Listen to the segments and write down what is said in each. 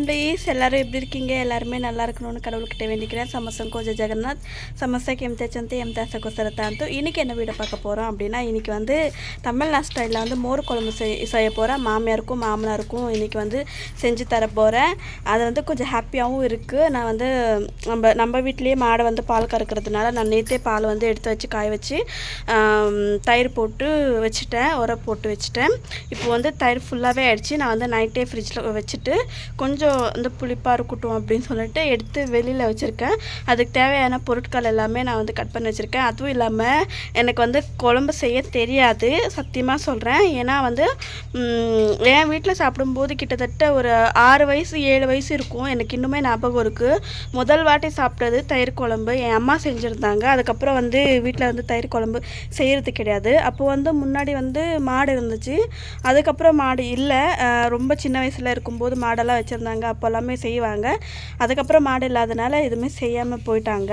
Please ఎల్లరూ எப்படி இருக்கீங்க? ఎల్లారుమే நல்லா இருக்கணும்னு கடவுள்கிட்ட வேண்டிக்கிறேன். சமசம் கோஜ ஜெகநாத். சமசைக்கு எம் தேச்சந்து எம் தேசக்கு சிறத்தாந்து இன்றைக்கி என்ன வீடு பார்க்க போகிறோம் அப்படின்னா இன்றைக்கி வந்து தமிழ்நாடு ஸ்டைலில் வந்து மோர் குழம்பு செய் செய்ய போகிறேன் மாமியாருக்கும் மாமனாருக்கும் இன்றைக்கி வந்து செஞ்சு தர போகிறேன் அது வந்து கொஞ்சம் ஹாப்பியாகவும் இருக்குது நான் வந்து நம்ம நம்ம வீட்லேயே மாடை வந்து பால் கறக்கிறதுனால நான் நேற்றே பால் வந்து எடுத்து வச்சு காய வச்சு தயிர் போட்டு வச்சுட்டேன். உரம் போட்டு வச்சுட்டேன். இப்போ வந்து தயிர் ஃபுல்லாகவே ஆயிடுச்சு. நான் வந்து நைட்டே ஃப்ரிட்ஜில் வச்சுட்டு கொஞ்சம் வந்து புளிப்பாக இருக்கட்டும் அப்படின்னு சொல்லிட்டு எடுத்து வெளியில் வச்சுருக்கேன். அதுக்கு தேவையான பொருட்கள் எல்லாமே நான் வந்து கட் பண்ணி வச்சுருக்கேன். அதுவும் இல்லாமல் எனக்கு வந்து குழம்பு செய்ய தெரியாது சத்தியமாக சொல்கிறேன் ஏன்னா வந்து என் வீட்டில் சாப்பிடும்போது கிட்டத்தட்ட ஒரு ஆறு வயசு ஏழு வயசு இருக்கும். எனக்கு இன்னுமே ஞாபகம் இருக்குது முதல் வாட்டி சாப்பிட்டது தயிர் குழம்பு. என் அம்மா செஞ்சுருந்தாங்க. அதுக்கப்புறம் வந்து வீட்டில் வந்து தயிர் குழம்பு செய்கிறது கிடையாது. அப்போது வந்து முன்னாடி வந்து மாடு இருந்துச்சு. அதுக்கப்புறம் மாடு இல்லை. ரொம்ப சின்ன வயசில் இருக்கும்போது மாடெல்லாம் வச்சுருந்தாங்க. அப்போ எல்லாமே செய்வாங்க. அதுக்கப்புறம் மாடு இல்லாதனால எதுவுமே செய்யாமல் போயிட்டாங்க.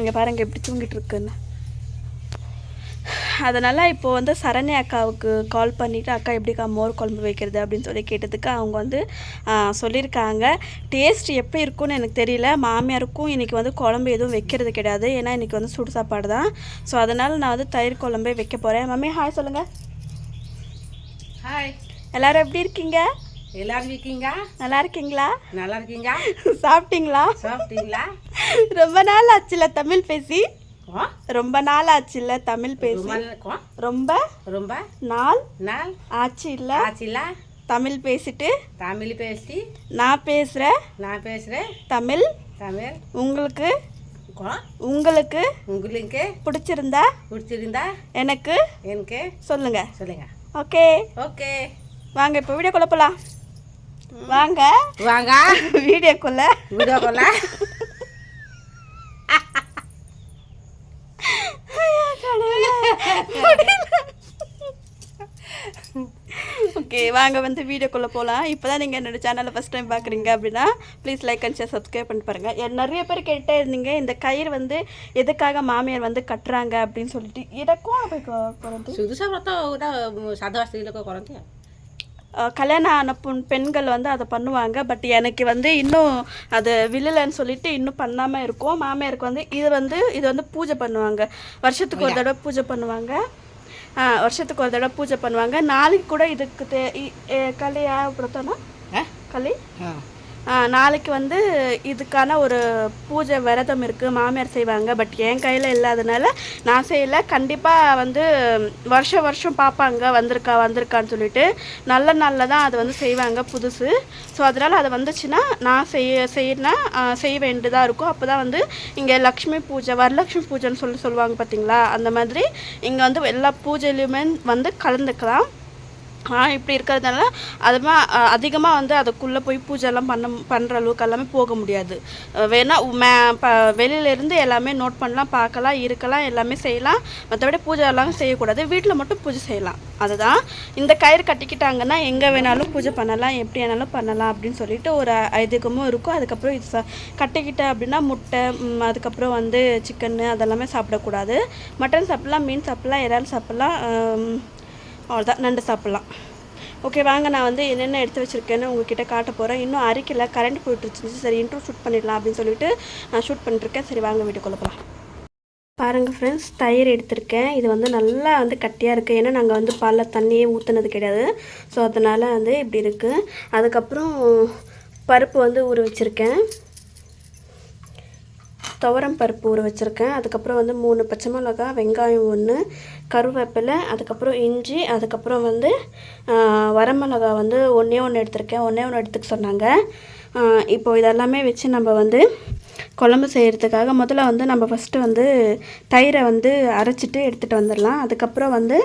இங்கே பாருங்க எப்படி தூங்கிட்டு இருக்குன்னு. அதனால் இப்போ வந்து சரண்யா அக்காவுக்கு கால் பண்ணிவிட்டு அக்கா எப்படிக்கா மோர் குழம்பு வைக்கிறது? அப்படின்னு சொல்லி கேட்டதுக்கு அவங்க வந்து சொல்லியிருக்காங்க. டேஸ்ட் எப்படி இருக்கும்னு எனக்கு தெரியல. மாமியாருக்கும் இன்றைக்கி வந்து குழம்பு எதுவும் வைக்கிறது கிடையாது. ஏன்னா இன்றைக்கி வந்து சுடு சாப்பாடு தான். ஸோ அதனால் நான் வந்து தயிர் குழம்பே வைக்க போகிறேன் மம்மி ஹாய் சொல்லுங்கள் ஹாய் எல்லாரும் எப்படி இருக்கீங்க? எல்லாரும் இருக்கீங்க? நல்லா இருக்கீங்களா? நல்லா இருக்கீங்க? சாப்பிட்டீங்களா? சாப்பிட்டீங்களா? ரொம்ப நாள் ஆச்சுல தமிழ் பேசி? ரொம்ப நாள் ஆச்சுல்ல தமிழ் பேசி. ரொம்ப ரொம்ப நாள் நாள் ஆச்சு இல்ல ஆச்சுல? தமிழ் பேசிட்டு. தமிழ் பேசி. நான் பேசுகிறேன் நான் பேசுகிறேன் தமிழ் தமிழ். உங்களுக்கு உங்களுக்கு உங்களுக்கு பிடிச்சிருந்தா பிடிச்சிருந்தா எனக்கு எனக்கு சொல்லுங்க. சொல்லுங்க. ஓகே. ஓகே. வாங்க இப்போ வீடியோக்குள்ள போகலாம் வாங்க. வாங்க. வீடியோக்குள்ள. வீடியோக்குள்ள. ஓகே வாங்க வந்து வீடியோக்குள்ளே போகலாம் இப்போ தான் நீங்கள் என்னோடய சேனலை ஃபஸ்ட் டைம் பார்க்குறீங்க அப்படின்னா please like and share subscribe பண்ணி பாருங்கள் நிறைய பேர் கேட்டே இருந்தீங்க இந்த கயிறு வந்து எதுக்காக மாமியார் வந்து கட்டுறாங்க அப்படின்னு சொல்லிட்டு. இதை கோண போய் குறந்து சுதுசா பார்த்தா சாதவாசி கல்யாணம் ஆன பெண்கள் வந்து அதை பண்ணுவாங்க. பட் எனக்கு வந்து இன்னும் அது விழலைன்னு சொல்லிட்டு இன்னும் பண்ணாமல் இருக்கும். மாமியாருக்கு வந்து இது வந்து இது வந்து பூஜை பண்ணுவாங்க. வருஷத்துக்கு ஒரு தடவை பூஜை பண்ணுவாங்க. வருஷத்துக்கு ஒரு தடவை பூஜை பண்ணுவாங்க. நாளைக்கு கூட இதுக்கு தே கலியா பிரத்தோனா களி நாளைக்கு வந்து இதுக்கான ஒரு பூஜை விரதம் இருக்குது மாமியார் செய்வாங்க. பட் என் கையில் இல்லாதனால நான் செய்யலை. கண்டிப்பாக வந்து வருஷம் வருஷம் பார்ப்பாங்க வந்திருக்கா வந்திருக்கான்னு சொல்லிட்டு நல்ல நாளில் தான் அது வந்து செய்வாங்க புதுசு. ஸோ அதனால் அது வந்துச்சுன்னா நான் செய்ய செய்யனா செய்ய வேண்டியதாக இருக்கும். அப்போ தான் வந்து இங்கே லக்ஷ்மி பூஜை வரலக்ஷ்மி பூஜைன்னு சொல்லி சொல்லுவாங்க பார்த்தீங்களா அந்த மாதிரி இங்கே வந்து எல்லா பூஜையிலையுமே வந்து கலந்துக்கலாம். இப்படி இருக்கிறதுனால அதுமா அதிகமாக வந்து அதுக்குள்ளே போய் பூஜைலாம் பண்ண பண்ணுற அளவுக்கு எல்லாமே போக முடியாது. வேணால் மே ப வெளியிலேருந்து எல்லாமே நோட் பண்ணலாம் பார்க்கலாம் இருக்கலாம் எல்லாமே செய்யலாம். மற்றபடி பூஜை எல்லாம் செய்யக்கூடாது. வீட்டில் மட்டும் பூஜை செய்யலாம். அதுதான். இந்த கயிறு கட்டிக்கிட்டாங்கன்னா எங்கே வேணாலும் பூஜை பண்ணலாம் எப்படி வேணாலும் பண்ணலாம் அப்படின்னு சொல்லிட்டு ஒரு ஐதீகமும் இருக்கும். அதுக்கப்புறம் இது ச கட்டிக்கிட்ட அப்படின்னா முட்டை அதுக்கப்புறம் வந்து சிக்கன் அதெல்லாமே சாப்பிடக்கூடாது. மட்டன் சாப்பிட்லாம் மீன் சாப்பிட்லாம் இறால் சாப்பிட்லாம் அவ்வளோதான் நண்டு சாப்பிட்லாம். ஓகே வாங்க நான் வந்து என்னென்ன எடுத்து வச்சுருக்கேன்னு உங்ககிட்ட காட்ட போகிறேன் இன்னும் அரைக்கல கரண்ட் போயிட்டு சரி இன்ட்ரோ ஷூட் பண்ணிடலாம் அப்படின்னு சொல்லிட்டு நான் ஷூட் பண்ணிட்டுருக்கேன். சரி வாங்க வீட்டுக்குள்ளே போகலாம் பாருங்கள் ஃப்ரெண்ட்ஸ் தயிர் எடுத்திருக்கேன். இது வந்து நல்லா வந்து கட்டியாக இருக்குது ஏன்னா நாங்கள் வந்து பாலில் தண்ணியே ஊற்றுனது கிடையாது. ஸோ அதனால் வந்து இப்படி இருக்குது அதுக்கப்புறம் பருப்பு வந்து ஊற வச்சுருக்கேன். துவரம் பருப்பு ஊற வச்சுருக்கேன். அதுக்கப்புறம் வந்து மூணு பச்சை மிளகா வெங்காயம் ஒன்று கருவேப்பிலை அதுக்கப்புறம் இஞ்சி அதுக்கப்புறம் வந்து வரமிளகா வந்து ஒன்றே ஒன்று எடுத்திருக்கேன். ஒன்றே ஒன்று எடுத்துக்க சொன்னாங்க. இப்போது இதெல்லாமே வச்சு நம்ம வந்து குழம்பு செய்கிறதுக்காக முதல்ல வந்து நம்ம ஃபஸ்ட்டு வந்து தயிரை வந்து அரைச்சிட்டு எடுத்துகிட்டு வந்துடலாம். அதுக்கப்புறம் வந்து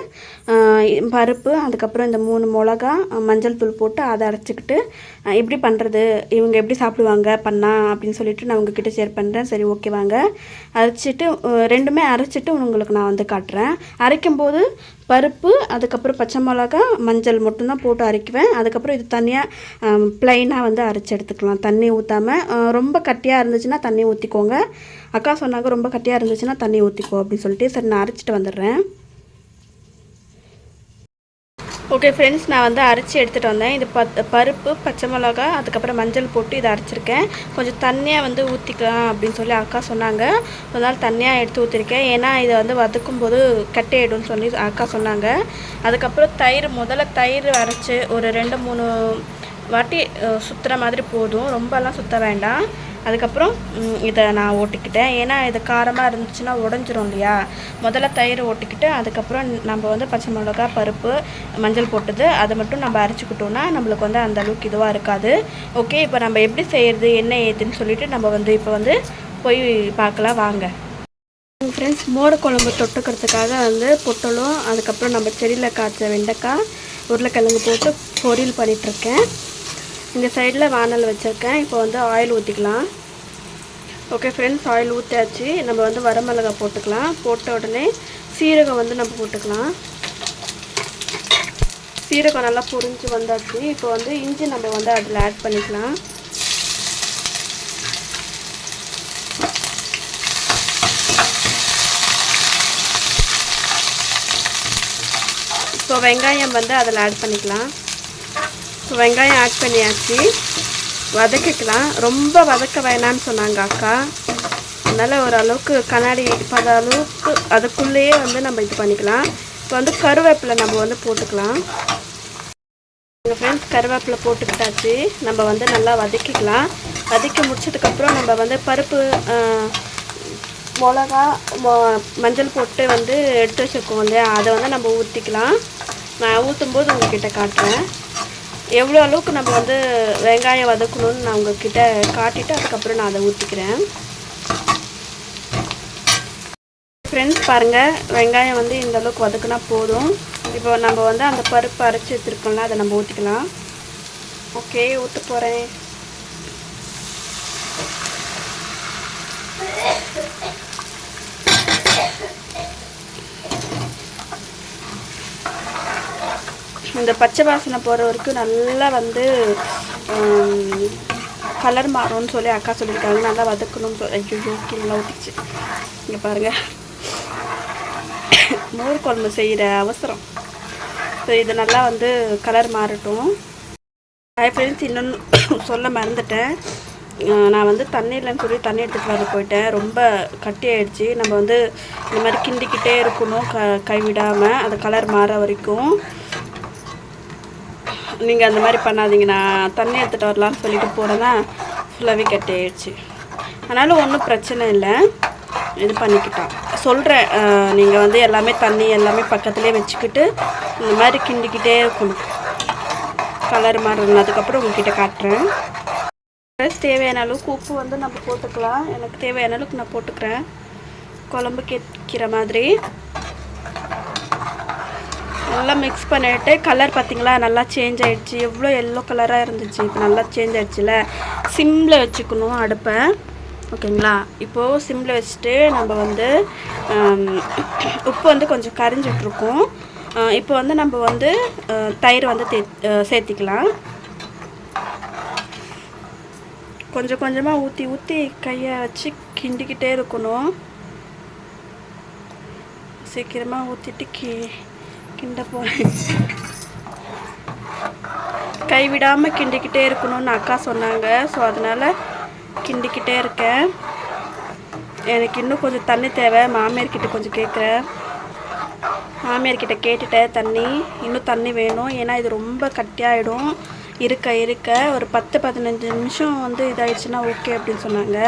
பருப்பு அதுக்கப்புறம் இந்த மூணு மிளகா மஞ்சள் தூள் போட்டு அதை அரைச்சிக்கிட்டு எப்படி பண்ணுறது இவங்க எப்படி சாப்பிடுவாங்க பண்ணா அப்படின்னு சொல்லிட்டு நான் உங்ககிட்ட ஷேர் பண்ணுறேன் சரி ஓகே வாங்க. அரைச்சிட்டு ரெண்டுமே அரைச்சிட்டு உங்களுக்கு நான் வந்து காட்டுறேன். அரைக்கும்போது பருப்பு அதுக்கப்புறம் பச்சை மிளகா மஞ்சள் மட்டும்தான் போட்டு அரைக்குவேன். அதுக்கப்புறம் இது தனியாக ப்ளைனாக வந்து அரைச்சி எடுத்துக்கலாம். தண்ணி ஊற்றாமல் ரொம்ப கட்டியாக இருந்துச்சுன்னா தண்ணி ஊற்றிக்கோங்க அக்கா சொன்னாங்க ரொம்ப கட்டியாக இருந்துச்சுன்னா தண்ணி ஊற்றிக்கோ அப்படின்னு சொல்லிட்டு. சரி நான் அரைச்சிட்டு வந்துடுறேன். ஓகே ஃப்ரெண்ட்ஸ் நான் வந்து அரைச்சி எடுத்துகிட்டு வந்தேன். இது பத் பருப்பு பச்சை மிளகா அதுக்கப்புறம் மஞ்சள் போட்டு இதை அரைச்சிருக்கேன். கொஞ்சம் தண்ணியாக வந்து ஊற்றிக்கலாம் அப்படின்னு சொல்லி அக்கா சொன்னாங்க. அதனால் தண்ணியாக எடுத்து ஊற்றிருக்கேன் ஏன்னா இதை வந்து வதக்கும் போது கட்டையிடும்னு சொல்லி அக்கா சொன்னாங்க. அதுக்கப்புறம் தயிர் முதல்ல தயிர் அரைச்சி ஒரு ரெண்டு மூணு வாட்டி சுற்றுற மாதிரி போதும். ரொம்பலாம் சுத்த வேண்டாம். அதுக்கப்புறம் இதை நான் ஓட்டிக்கிட்டேன். ஏன்னா இது காரமாக இருந்துச்சுன்னா உடஞ்சிரும் இல்லையா? முதல்ல தயிர் ஓட்டிக்கிட்டு அதுக்கப்புறம் நம்ம வந்து பச்சை மிளகா பருப்பு மஞ்சள் போட்டது அதை மட்டும் நம்ம அரைச்சிக்கிட்டோன்னா நம்மளுக்கு வந்து அந்த அளவுக்கு இதுவாக இருக்காது. ஓகே இப்போ நம்ம எப்படி செய்கிறது என்ன ஏதுன்னு சொல்லிட்டு நம்ம வந்து இப்போ வந்து போய் பார்க்கலாம் வாங்க. ஃப்ரெண்ட்ஸ் மோர குழம்பு தொட்டுக்கிறதுக்காக வந்து பொட்டலும் அதுக்கப்புறம் நம்ம செடியில் காய்ச்ச வெண்டைக்காய் உருளைக்கிழங்கு போட்டு பொரியல் பண்ணிகிட்ருக்கேன் இந்த சைடில் வானல் வச்சுருக்கேன். இப்போ வந்து ஆயில் ஊற்றிக்கலாம். ஓகே ஃப்ரெண்ட்ஸ் ஆயில் ஊற்றியாச்சு. நம்ம வந்து வரமிளகா போட்டுக்கலாம். போட்ட உடனே சீரகம் வந்து நம்ம போட்டுக்கலாம். சீரகம் நல்லா பொரிஞ்சு வந்தாச்சு. இப்போ வந்து இஞ்சி நம்ம வந்து அதில் ஆட் பண்ணிக்கலாம். இப்போ வெங்காயம் வந்து அதில் ஆட் பண்ணிக்கலாம். இப்போ வெங்காயம் ஆட் பண்ணியாச்சு. வதக்கிக்கலாம். ரொம்ப வதக்க வேணாம்னு சொன்னாங்க அக்கா. அதனால் ஓரளவுக்கு கண்ணாடி பத அளவுக்கு அதுக்குள்ளேயே வந்து நம்ம இது பண்ணிக்கலாம். இப்போ வந்து கருவேப்பிலை நம்ம வந்து போட்டுக்கலாம். எங்கள் ஃப்ரெண்ட்ஸ் கருவேப்பிலை போட்டுக்கிட்டாச்சு. நம்ம வந்து நல்லா வதக்கிக்கலாம். வதக்கி முடிச்சதுக்கப்புறம் நம்ம வந்து பருப்பு மிளகா மஞ்சள் போட்டு வந்து எடுத்து வச்சுருக்கோம் இல்லையா? அதை வந்து நம்ம ஊற்றிக்கலாம் நான் ஊற்றும்போது உங்ககிட்ட காட்டுறேன். எவ்வளோ அளவுக்கு நம்ம வந்து வெங்காயம் வதக்கணும்னு நான் உங்ககிட்ட காட்டிட்டு அதுக்கப்புறம் நான் அதை ஊற்றிக்கிறேன் ஃப்ரெண்ட்ஸ் பாருங்கள் வெங்காயம் வந்து இந்த அளவுக்கு வதக்குனா போதும். இப்போ நம்ம வந்து அந்த பருப்பு அரைச்சி வச்சுருக்கோம்ல அதை நம்ம ஊற்றிக்கலாம் ஓகே ஊற்ற போகிறேன் இந்த பச்சை வாசனை போகிற வரைக்கும் நல்லா வந்து கலர் மாறும்னு சொல்லி அக்கா சொல்லியிருக்காங்க. நல்லா வதக்கணும்னு சொல்லி ஐயோ கீழே ஊற்றிச்சு இங்கே பாருங்கள் மோர் குழம்பு செய்கிற அவசரம். ஸோ இது நல்லா வந்து கலர் மாறட்டும். ஹாய் ஃப்ரெண்ட்ஸ் இன்னொன்று சொல்ல மறந்துட்டேன். நான் வந்து தண்ணியிலன்னு சொல்லி தண்ணி எடுத்துகிட்டு வர போயிட்டேன். ரொம்ப கட்டி ஆயிடுச்சு. நம்ம வந்து இந்த மாதிரி கிண்டிக்கிட்டே இருக்கணும் க கைவிடாமல் அது கலர் மாற வரைக்கும். நீங்கள் அந்த மாதிரி பண்ணாதீங்க நான் தண்ணி எடுத்துகிட்டு வரலான்னு சொல்லிட்டு போனேன்னா ஃபுல்லாகவே கட்டி ஆயிடுச்சு அதனால் ஒன்றும் பிரச்சனை இல்லை. இது பண்ணிக்கிட்டான் சொல்கிறேன் நீங்கள் வந்து எல்லாமே தண்ணி எல்லாமே பக்கத்துலேயே வச்சுக்கிட்டு இந்த மாதிரி கிண்டிக்கிட்டே இருக்கணும். கலர் மாறினதுக்கப்புறம் உங்ககிட்ட காட்டுறேன். ப்ளஸ் தேவையான அளவுக்கு உப்பு வந்து நம்ம போட்டுக்கலாம். எனக்கு தேவையான அளவுக்கு நான் போட்டுக்கிறேன். குழம்பு கேட்கிற மாதிரி. நல்லா மிக்ஸ் பண்ணிட்டு கலர் பார்த்தீங்களா நல்லா சேஞ்ச் ஆகிடுச்சு எவ்வளோ எல்லோ கலராக இருந்துச்சு. இப்போ நல்லா சேஞ்ச் ஆகிடுச்சுல சிம்மில் வச்சுக்கணும் அடுப்பை. ஓகேங்களா? இப்போது சிம்மில் வச்சுட்டு நம்ம வந்து உப்பு வந்து கொஞ்சம் கரைஞ்சிட்ருக்கோம். இப்போ வந்து நம்ம வந்து தயிர் வந்து தே சேர்த்திக்கலாம். கொஞ்சம் கொஞ்சமாக ஊற்றி ஊற்றி கையை வச்சு கிண்டிக்கிட்டே இருக்கணும். சீக்கிரமாக ஊற்றிட்டு கி கிண்ட போகிறேன் கைவிடாமல் கிண்டிக்கிட்டே இருக்கணும்னு அக்கா சொன்னாங்க. ஸோ அதனால் கிண்டிக்கிட்டே இருக்கேன். எனக்கு இன்னும் கொஞ்சம் தண்ணி தேவை. மாமியார்கிட்ட கொஞ்சம் கேட்குறேன் மாமியார்கிட்ட கேட்டுட்டேன் தண்ணி. இன்னும் தண்ணி வேணும். ஏன்னா இது ரொம்ப கட்டியாயிடும். இருக்க இருக்க. ஒரு பத்து பதினஞ்சு நிமிஷம் வந்து இதாயிடுச்சுன்னா ஓகே அப்படின்னு சொன்னாங்க.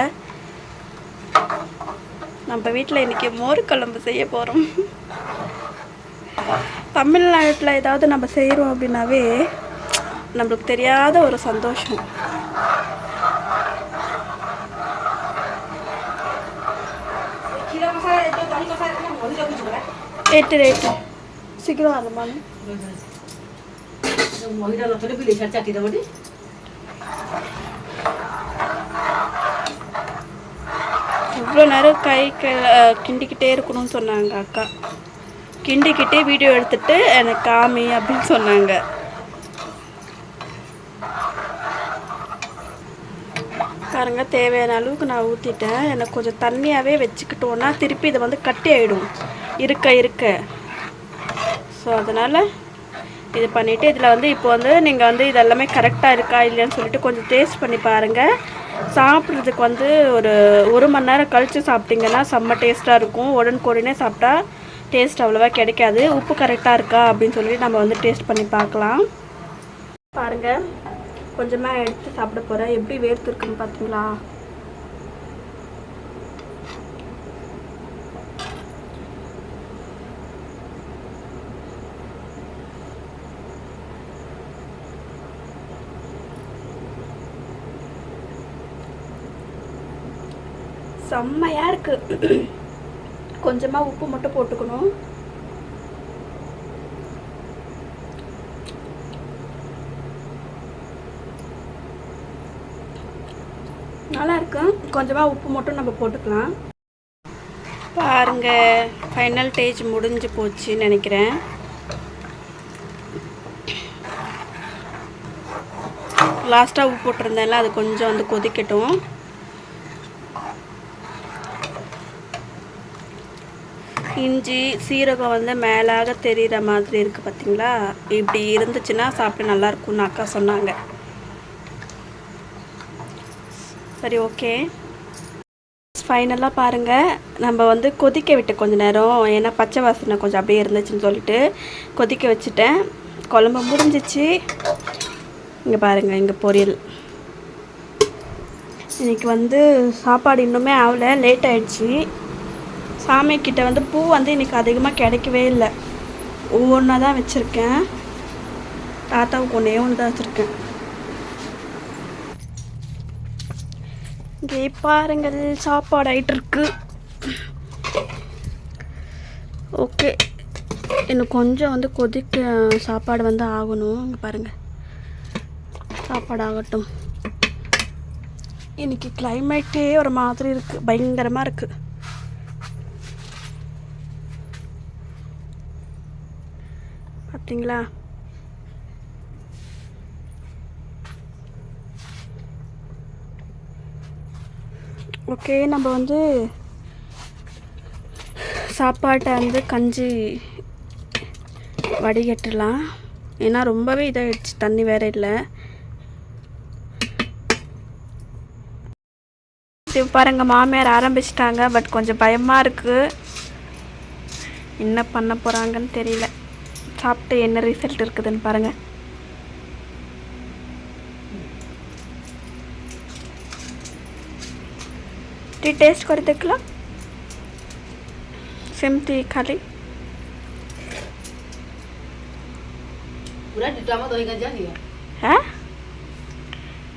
நம்ம வீட்டில் இன்றைக்கி மோர் குழம்பு செய்ய போகிறோம் தமிழ்நாட்டில் ஏதாவது நம்ம செய்கிறோம் அப்படின்னாவே நம்மளுக்கு தெரியாத ஒரு சந்தோஷம் రేటు రేటు சீக்கிரம் అనుమానం இவ்வளோ நேரம் கை கிண்டிக்கிட்டே இருக்கணும்னு சொன்னாங்க அக்கா கிண்டிக்கிட்டே வீடியோ எடுத்துட்டு எனக்கு காமி அப்படின்னு சொன்னாங்க. பாருங்க தேவையான அளவுக்கு நான் ஊற்றிட்டேன் எனக்கு கொஞ்சம் தண்ணியாகவே வச்சுக்கிட்டோன்னா திருப்பி இதை வந்து கட்டி ஆகிடும் இருக்க இருக்க. ஸோ அதனால் இது பண்ணிவிட்டு இதில் வந்து இப்போ வந்து நீங்கள் வந்து இதெல்லாமே கரெக்டாக இருக்கா இல்லையான்னு சொல்லிட்டு கொஞ்சம் டேஸ்ட் பண்ணி பாருங்கள் சாப்பிட்றதுக்கு வந்து ஒரு ஒரு மணி நேரம் கழித்து சாப்பிட்டிங்கன்னா செம்ம டேஸ்ட்டாக இருக்கும். உடனுக்குடனே சாப்பிட்டா டேஸ்ட் அவ்வளோவா கிடைக்காது. உப்பு கரெக்டாக இருக்கா அப்படின்னு சொல்லி நம்ம வந்து டேஸ்ட் பண்ணி பார்க்கலாம். பாருங்கள் கொஞ்சமாக எடுத்து சாப்பிட போகிறேன் எப்படி வேர்த்து இருக்குன்னு பார்த்தீங்களா செம்மையாக இருக்குது கொஞ்சமாக உப்பு மட்டும் போட்டுக்கணும். நல்லா இருக்கும் கொஞ்சமாக உப்பு மட்டும் நம்ம போட்டுக்கலாம். பாருங்க ஃபைனல் டேஜ் முடிஞ்சு போச்சுன்னு நினைக்கிறேன். லாஸ்ட்டாக உப்பு போட்டிருந்தேன்ல அது கொஞ்சம் வந்து கொதிக்கட்டும். இஞ்சி சீரகம் வந்து மேலாக தெரிகிற மாதிரி இருக்குது பார்த்தீங்களா இப்படி இருந்துச்சுன்னா சாப்பிட நல்லா இருக்கும்னு அக்கா சொன்னாங்க. சரி ஓகே. ஃபைனலாக பாருங்கள் நம்ம வந்து கொதிக்க விட்டு கொஞ்சம் நேரம். ஏன்னா பச்சை வாசனை கொஞ்சம் அப்படியே இருந்துச்சுன்னு சொல்லிட்டு கொதிக்க வச்சுட்டேன். குழம்பு முடிஞ்சிச்சு. இங்கே பாருங்கள் இங்கே பொரியல். இன்றைக்கி வந்து சாப்பாடு இன்னுமே ஆகலை லேட் ஆகிடுச்சி சாமி கிட்ட வந்து பூ வந்து இன்னைக்கு அதிகமாக கிடைக்கவே இல்லை. ஒவ்வொன்றா தான் வச்சுருக்கேன். தாத்தாவுக்கு ஒன்றே ஒன்று தான் வச்சுருக்கேன். இங்கே பாருங்கள் சாப்பாடு ஆயிட்டு இருக்கு. ஓகே. இன்னும் கொஞ்சம் வந்து கொதிக்க சாப்பாடு வந்து ஆகணும். இங்கே பாருங்கள் சாப்பாடு ஆகட்டும். இன்றைக்கி கிளைமேட்டே ஒரு மாதிரி இருக்குது பயங்கரமாக இருக்குது பார்த்தீங்களா ஓகே நம்ம வந்து சாப்பாட்டை வந்து கஞ்சி வடிகட்டலாம். ஏன்னா ரொம்பவே இதாகிடுச்சு தண்ணி வேற இல்லை. இது பாருங்க மாமியார் ஆரம்பிச்சிட்டாங்க பட் கொஞ்சம் பயமாக இருக்குது என்ன பண்ண போகிறாங்கன்னு தெரியல. சாப்பிட்டு என்ன ரிசல்ட் இருக்குதுன்னு பாருங்கள் టీ టేస్ట్ కొరి దెక్కలా సెమ్తి ఖాళీ पूरा डिटा में धोई गजा दिया है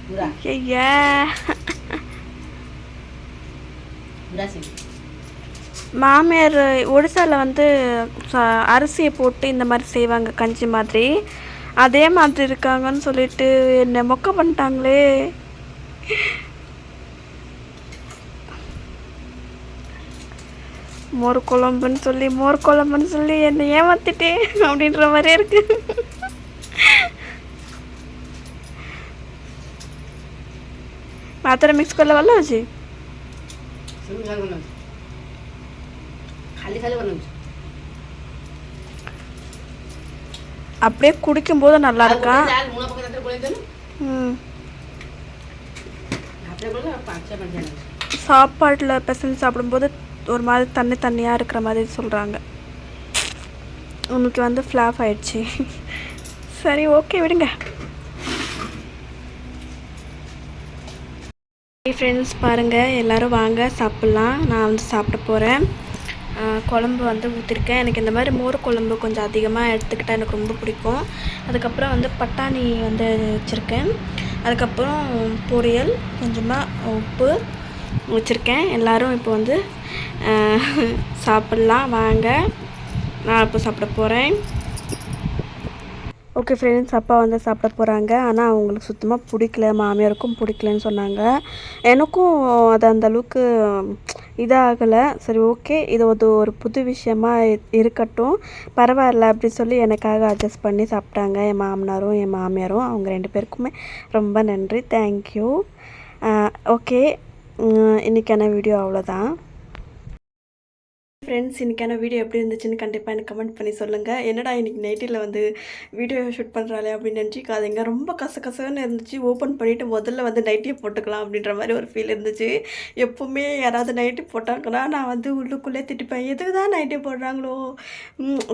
पूरा ये ये पूरा सी மாமியார் ஒடிசாவில் வந்து அரிசியை போட்டு இந்த மாதிரி செய்வாங்க கஞ்சி மாதிரி. அதே மாதிரி இருக்காங்கன்னு சொல்லிட்டு என்னை மொக்க பண்ணிட்டாங்களே. மோர் குழம்புன்னு சொல்லி மோர் குழம்புன்னு சொல்லி என்னை ஏமாத்திட்டேன் அப்படின்ற மாதிரி இருக்கு. மாத்திரை மிக்ஸ் கொள்ள வரல வச்சு ரெண்டு சைடில் ஒரு நிமிஷம் அப்படியே குடிக்கும்போது நல்லா இருக்கா? சாப்பாட்டில் பிசைஞ்சு சாப்பிடும்போது ஒரு மாதிரி தண்ணி தண்ணியாக இருக்கிற மாதிரி சொல்கிறாங்க உனக்கு வந்து ஃப்ளாப் ஆயிடுச்சு. சரி ஓகே விடுங்க. ஃப்ரெண்ட்ஸ் பாருங்கள் எல்லோரும் வாங்க சாப்பிட்லாம். நான் வந்து சாப்பிட போகிறேன் குழம்பு வந்து ஊற்றிருக்கேன் எனக்கு இந்த மாதிரி மோர் குழம்பு கொஞ்சம் அதிகமாக எடுத்துக்கிட்டால் எனக்கு ரொம்ப பிடிக்கும். அதுக்கப்புறம் வந்து பட்டாணி வந்து வச்சுருக்கேன். அதுக்கப்புறம் பொரியல் கொஞ்சமாக உப்பு வச்சுருக்கேன். எல்லோரும் இப்போ வந்து சாப்பிட்லாம். வாங்க. நான் இப்போ சாப்பிட போகிறேன் ஓகே ஃப்ரெண்ட்ஸ் அப்பா வந்து சாப்பிட போகிறாங்க ஆனால் அவங்களுக்கு சுத்தமாக பிடிக்கல. மாமியாருக்கும் பிடிக்கலன்னு சொன்னாங்க. எனக்கும் அது அந்த அளவுக்கு இதாகலை. சரி ஓகே இது ஒரு ஒரு புது விஷயமா இருக்கட்டும். பரவாயில்ல அப்படின்னு சொல்லி எனக்காக அட்ஜஸ்ட் பண்ணி சாப்பிட்டாங்க. என் மாமனாரும் என் மாமியாரும் அவங்க ரெண்டு பேருக்குமே ரொம்ப நன்றி. தேங்க்யூ ஓகே இன்றைக்கான வீடியோ அவ்வளோதான் ஃப்ரெண்ட்ஸ் இன்றைக்கான வீடியோ எப்படி இருந்துச்சுன்னு கண்டிப்பாக எனக்கு கமெண்ட் பண்ணி சொல்லுங்கள் என்னடா இன்னைக்கு நைட்டில் வந்து வீடியோ ஷூட் பண்ணுறாளே அப்படின்னு நினச்சிக்காதீங்க ரொம்ப கசகசன்னு இருந்துச்சு. ஓப்பன் பண்ணிவிட்டு முதல்ல வந்து நைட்டியை போட்டுக்கலாம் அப்படின்ற மாதிரி ஒரு ஃபீல் இருந்துச்சு. எப்போவுமே யாராவது நைட்டி போட்டாங்கன்னா நான் வந்து உள்ளுக்குள்ளே திட்டிப்பேன். எதுக்கு தான் நைட்டி போடுறாங்களோ?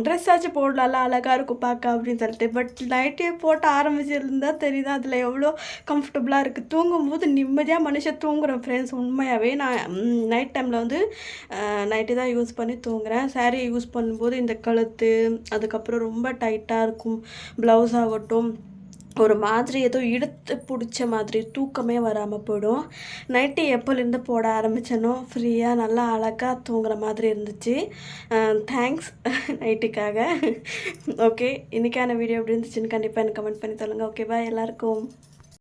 ட்ரெஸ் ஆச்சு போடலாம்ல அழகாக இருக்கும் பார்க்க அப்படின்னு சொல்லிட்டு. பட் நைட்டியை போட்டு ஆரம்பிச்சிருந்தா தெரியுது? அதில் எவ்வளோ கம்ஃபர்டபுளாக இருக்குது தூங்கும்போது நிம்மதியாக மனுஷன் தூங்குறேன் ஃப்ரெண்ட்ஸ் உண்மையாகவே நான் நைட் டைமில் வந்து நைட்டு தான் யூஸ் பண்ணி தூங்குறேன். சாரீ யூஸ் பண்ணும்போது இந்த கழுத்து அதுக்கப்புறம் ரொம்ப டைட்டாக இருக்கும். ப்ளவுஸ் ஆகட்டும் ஒரு மாதிரி ஏதோ இழுத்து பிடிச்ச மாதிரி தூக்கமே வராமல் போயிடும். நைட்டு எப்போலேருந்து போட ஆரம்பித்தனோ ஃப்ரீயாக நல்லா அழகாக தூங்குற மாதிரி இருந்துச்சு. தேங்க்ஸ் நைட்டுக்காக ஓகே இன்றைக்கான வீடியோ எப்படி இருந்துச்சுன்னு கண்டிப்பாக எனக்கு கமெண்ட் பண்ணி சொல்லுங்கள் ஓகேவா எல்லாருக்கும்.